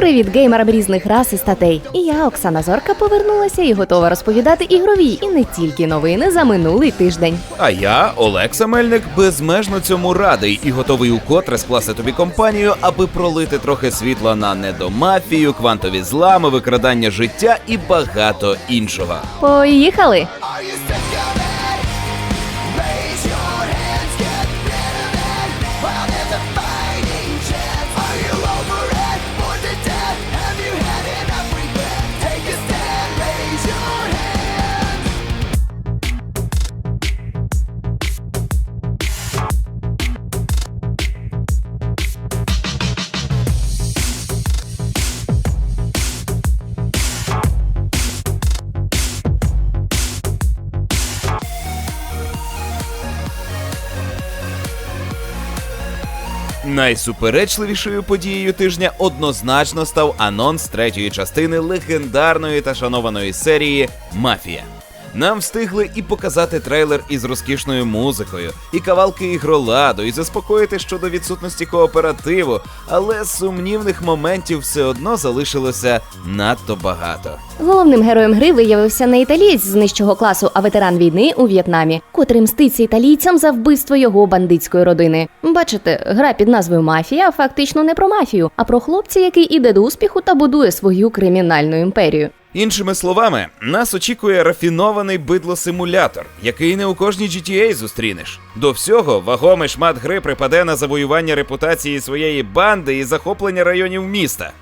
Привіт геймерам різних рас і статей. І я, Оксана Зорка, повернулася і готова розповідати ігрові і не тільки новини за минулий тиждень. А я, Олекса Мельник, безмежно цьому радий і готовий укотре скласти тобі компанію, аби пролити трохи світла на недомафію, квантові злами, викрадання життя і багато іншого. Поїхали! Найсуперечливішою подією тижня однозначно став анонс третьої частини легендарної та шанованої серії Мафія. Нам встигли і показати трейлер із розкішною музикою, і кавалки ігроладу, і заспокоїти щодо відсутності кооперативу, але сумнівних моментів все одно залишилося надто багато. Головним героєм гри виявився не італієць з нижчого класу, а ветеран війни у В'єтнамі, котрий мститься італійцям за вбивство його бандитської родини. Бачите, гра під назвою Мафія фактично не про мафію, а про хлопця, який іде до успіху та будує свою кримінальну імперію. Іншими словами, нас очікує рафінований бидло-симулятор, який не у кожній GTA зустрінеш. До всього вагомий шмат гри припаде на завоювання репутації своєї банди і захоплення районів міста.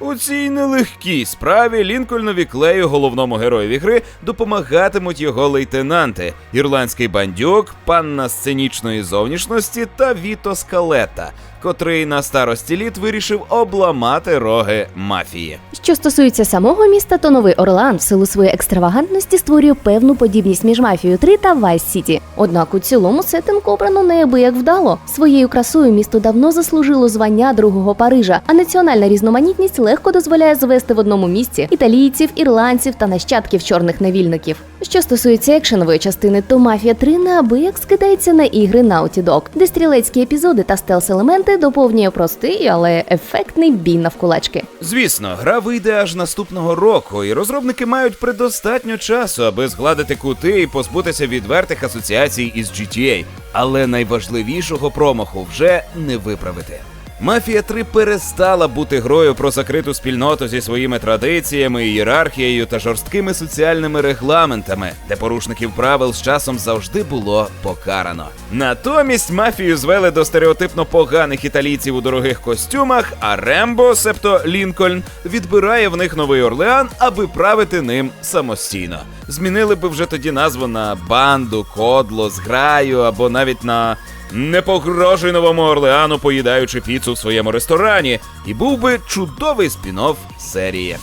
У цій нелегкій справі Лінкольнові Клею, головному героєві гри, допомагатимуть його лейтенанти: ірландський бандюк, панна сценічної зовнішності та Віто Скалета, котрий на старості літ вирішив обламати роги мафії. Що стосується самого міста, то новий Орлан в силу своєї екстравагантності створює певну подібність між Мафією 3 та Vice City. Однак у цілому сеттинг обрано неабияк вдало. Своєю красою місто давно заслужило звання другого Парижа, а національна різноманітність легко дозволяє звести в одному місці італійців, ірландців та нащадків чорних невільників. Що стосується екшенової частини, то Мафія 3 неабияк скидається на ігри Naughty Dog, де стрілецькі епізоди та стелс-елементи доповнює простий, але ефектний бій навкулачки. Звісно, гра вийде аж наступного року, і розробники мають предостатньо часу, аби згладити кути і позбутися відвертих асоціацій із GTA. Але найважливішого промаху вже не виправити. Мафія 3 перестала бути грою про закриту спільноту зі своїми традиціями, ієрархією та жорсткими соціальними регламентами, де порушників правил з часом завжди було покарано. Натомість мафію звели до стереотипно поганих італійців у дорогих костюмах, а Рембо, себто Лінкольн, відбирає в них новий Орлеан, аби правити ним самостійно. Змінили би вже тоді назву на банду, кодло, зграю або навіть на не погрожуй новому Орлеану, поїдаючи піцу в своєму ресторані, і був би чудовий спін-офф серії.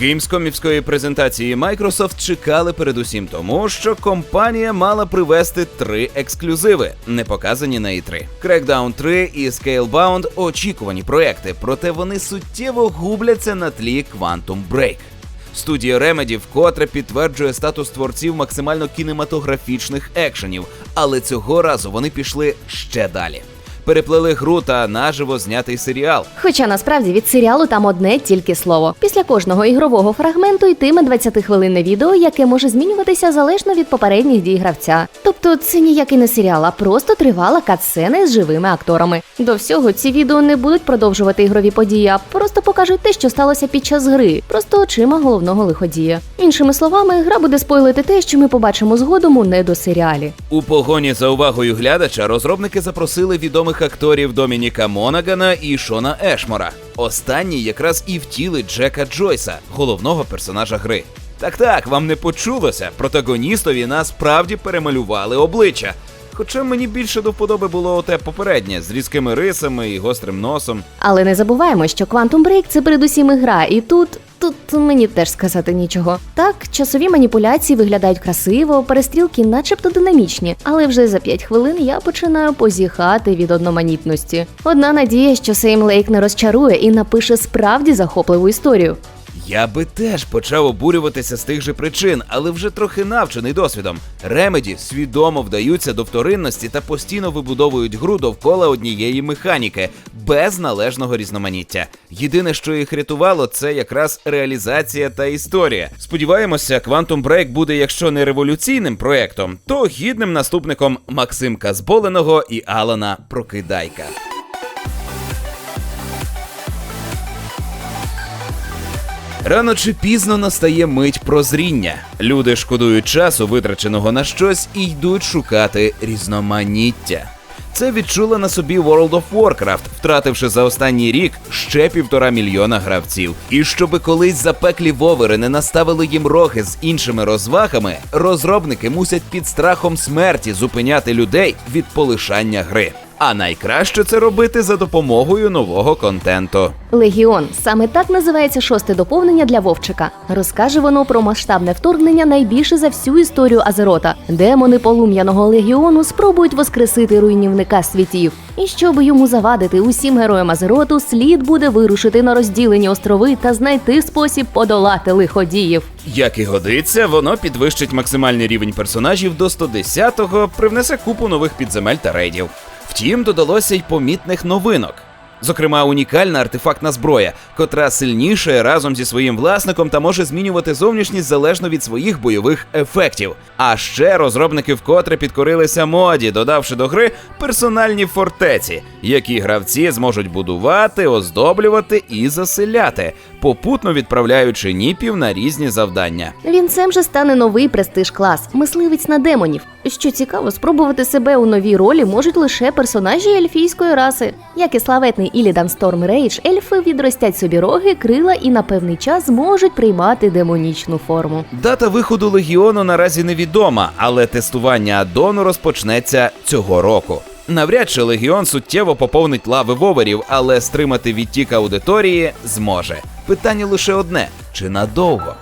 Геймскомівської презентації Microsoft чекали передусім тому, що компанія мала привести три ексклюзиви, не показані на E3. Crackdown 3 і Scalebound – очікувані проекти, проте вони суттєво губляться на тлі Quantum Break. Студія Remedy вкотре підтверджує статус творців максимально кінематографічних екшенів, але цього разу вони пішли ще далі. Переплели гру та наживо знятий серіал. Хоча насправді від серіалу там одне тільки слово. Після кожного ігрового фрагменту йтиме 20-хвилинне відео, яке може змінюватися залежно від попередніх дій гравця. Тобто це ніякий не серіал, а просто тривала катсцени з живими акторами. До всього ці відео не будуть продовжувати ігрові події, а просто покажуть те, що сталося під час гри, просто очима головного лиходія. Іншими словами, гра буде спойлити те, що ми побачимо згодом у недосеріалі. У погоні за увагою глядача розробники запросили відомих акторів Домініка Монагана і Шона Ешмора. Останній якраз і втілить Джека Джойса, головного персонажа гри. Так так, вам не почулося. Протагоністові насправді перемалювали обличчя. Хоча мені більше до вподоби було те попереднє з різкими рисами і гострим носом. Але не забуваємо, що Quantum Break – це передусім ігра, і тут. Тут мені теж сказати нічого. Так, часові маніпуляції виглядають красиво, перестрілки начебто динамічні, але вже за 5 хвилин я починаю позіхати від одноманітності. Одна надія, що Сейм Лейк не розчарує і напише справді захопливу історію. Я би теж почав обурюватися з тих же причин, але вже трохи навчений досвідом. Ремеді свідомо вдаються до вторинності та постійно вибудовують гру довкола однієї механіки без належного різноманіття. Єдине, що їх рятувало, це якраз реалізація та історія. Сподіваємося, Quantum Break буде, якщо не революційним проектом, то гідним наступником Максимка Зболеного і Алана Прокидайка. Рано чи пізно настає мить прозріння. Люди шкодують часу, витраченого на щось, і йдуть шукати різноманіття. Це відчула на собі World of Warcraft, втративши за останній рік ще півтора мільйона гравців. І щоби колись запеклі вовери не наставили їм роги з іншими розвагами, розробники мусять під страхом смерті зупиняти людей від полишання гри. А найкраще це робити за допомогою нового контенту. Легіон саме так називається шосте доповнення для Вовчика. Розкаже воно про масштабне вторгнення найбільше за всю історію Азерота. Демони полум'яного легіону спробують воскресити руйнівника світів. І щоб йому завадити усім героям Азероту, слід буде вирушити на розділені острови та знайти спосіб подолати лиходіїв. Як і годиться, воно підвищить максимальний рівень персонажів до 110-го, привнесе купу нових підземель та рейдів. Втім, додалося й помітних новинок. Зокрема, унікальна артефактна зброя, котра сильніше разом зі своїм власником та може змінювати зовнішність залежно від своїх бойових ефектів. А ще розробники вкотре підкорилися моді, додавши до гри персональні фортеці, які гравці зможуть будувати, оздоблювати і заселяти, попутно відправляючи ніпів на різні завдання. Вінцем же стане новий престиж клас мисливець на демонів. Що цікаво, спробувати себе у новій ролі можуть лише персонажі ельфійської раси. Як і славетний Ілідан Storm Rage, ельфи відростять собі роги, крила і на певний час зможуть приймати демонічну форму. Дата виходу легіону наразі невідома, але тестування аддону розпочнеться цього року. Навряд чи легіон суттєво поповнить лави воверів, але стримати відтік аудиторії зможе. Питання лише одне: чи надовго?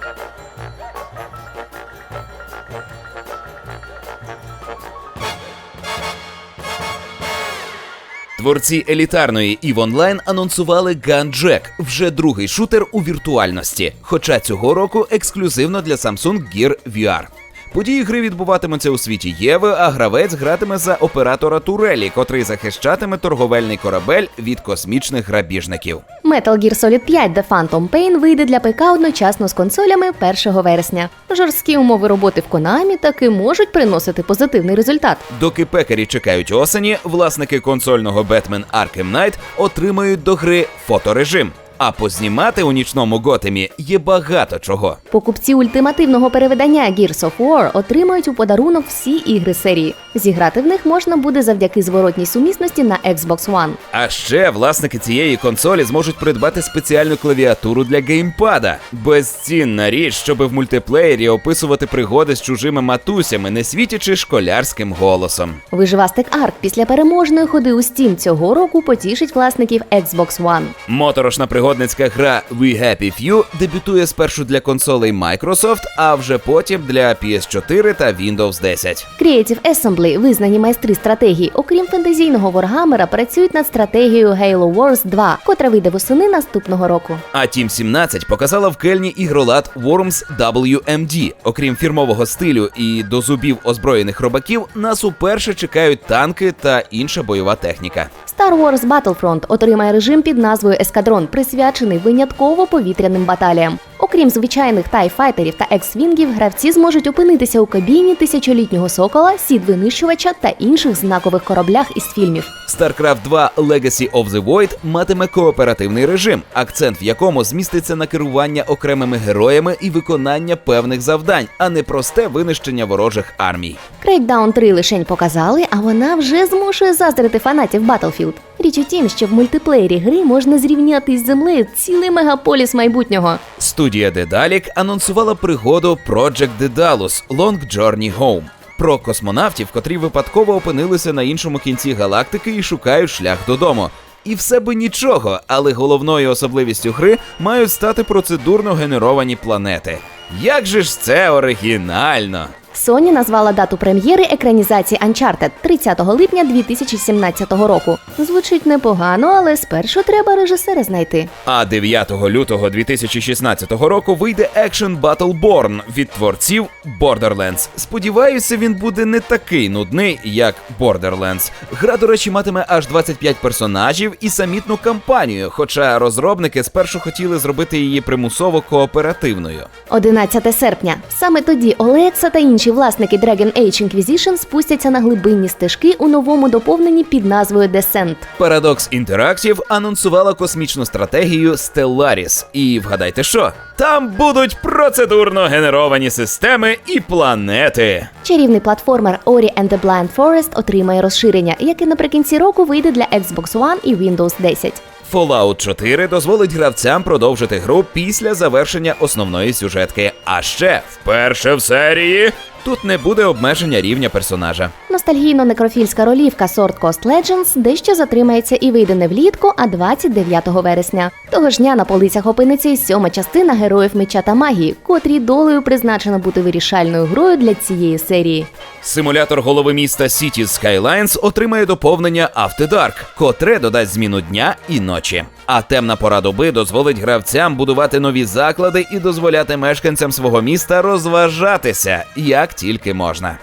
Творці елітарної EVE Online анонсували Gun Jack, вже другий шутер у віртуальності, хоча цього року ексклюзивно для Samsung Gear VR. Події гри відбуватимуться у світі Єви, а гравець гратиме за оператора Турелі, котрий захищатиме торговельний корабель від космічних грабіжників. Metal Gear Solid 5 The Phantom Pain вийде для ПК одночасно з консолями 1 вересня. Жорсткі умови роботи в Konami таки можуть приносити позитивний результат. Доки пекарі чекають осені, власники консольного Batman Arkham Knight отримають до гри фоторежим. А познімати у нічному Готемі є багато чого. Покупці ультимативного перевидання Gears of War отримають у подарунок всі ігри серії. Зіграти в них можна буде завдяки зворотній сумісності на Xbox One. А ще власники цієї консолі зможуть придбати спеціальну клавіатуру для геймпада. Безцінна річ, щоб в мультиплеєрі описувати пригоди з чужими матусями, не світячи школярським голосом. Виживастик Арк після переможної ходи у Steam цього року потішить власників Xbox One. Моторошна пригодницька гра We Happy Few дебютує спершу для консолей Microsoft, а вже потім для PS4 та Windows 10. Creative Assembly, визнані майстри стратегії, окрім фентезійного Warhammer, працюють над стратегією Halo Wars 2, котра вийде восени наступного року. А Team 17 показала в Кельні ігролад Worms WMD. Окрім фірмового стилю і до зубів озброєних робаків, нас уперше чекають танки та інша бойова техніка. Star Wars Battlefront отримає режим під назвою Ескадрон, присвячений винятково повітряним баталіям. Окрім звичайних тайфайтерів та екс-вінгів, гравці зможуть опинитися у кабіні тисячолітнього сокола, сід винищувача та інших знакових кораблях із фільмів. StarCraft 2 Legacy of the Void матиме кооперативний режим, акцент в якому зміститься на керування окремими героями і виконання певних завдань, а не просте винищення ворожих армій. Crackdown 3 лишень показали, а вона вже змушує заздрити фанатів Battlefield. Річ у тім, що в мультиплеєрі гри можна зрівняти із землею цілий мегаполіс майбутнього. Студія Dedalic анонсувала пригоду Project Daedalus Long Journey Home. Про космонавтів, котрі випадково опинилися на іншому кінці галактики і шукають шлях додому. І все би нічого, але головною особливістю гри мають стати процедурно генеровані планети. Як же ж це оригінально! Sony назвала дату прем'єри екранізації Uncharted 30 липня 2017 року. Звучить непогано, але спершу треба режисера знайти. А 9 лютого 2016 року вийде екшен Battleborn від творців Borderlands. Сподіваюся, він буде не такий нудний, як Borderlands. Гра, до речі, матиме аж 25 персонажів і самітну кампанію, хоча розробники спершу хотіли зробити її примусово кооперативною. 11 серпня. Саме тоді Олекса та інші власники Dragon Age Inquisition спустяться на глибинні стежки у новому доповненні під назвою Descent. Paradox Interactive анонсувала космічну стратегію Stellaris. І вгадайте що? Там будуть процедурно генеровані системи і планети. Чарівний платформер Ori and the Blind Forest отримає розширення, яке наприкінці року вийде для Xbox One і Windows 10. Fallout 4 дозволить гравцям продовжити гру після завершення основної сюжетки. А ще вперше в серії тут не буде обмеження рівня персонажа. Ностальгійно-некрофільська ролівка Sword Coast Legends дещо затримається і вийде не влітку, а 29 вересня. Того ж дня на полицях опиниться і сьома частина героїв меча та магії, котрій долею призначено бути вирішальною грою для цієї серії. Симулятор голови міста Cities Skylines отримає доповнення After Dark, котре додасть зміну дня і ночі. А темна пора доби дозволить гравцям будувати нові заклади і дозволяти мешканцям свого міста розважатися як тільки можна.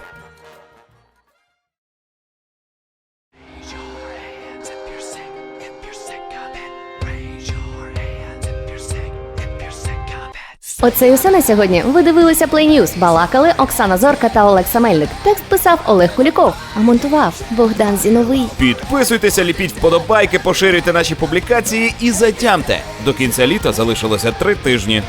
Оце і все на сьогодні. Ви дивилися Play News. Балакали Оксана Зорка та Олекса Мельник. Текст писав Олег Куліков, а монтував Богдан Зіновий. Підписуйтеся, ліпіть вподобайки, поширюйте наші публікації і затямте. До кінця літа залишилося три тижні.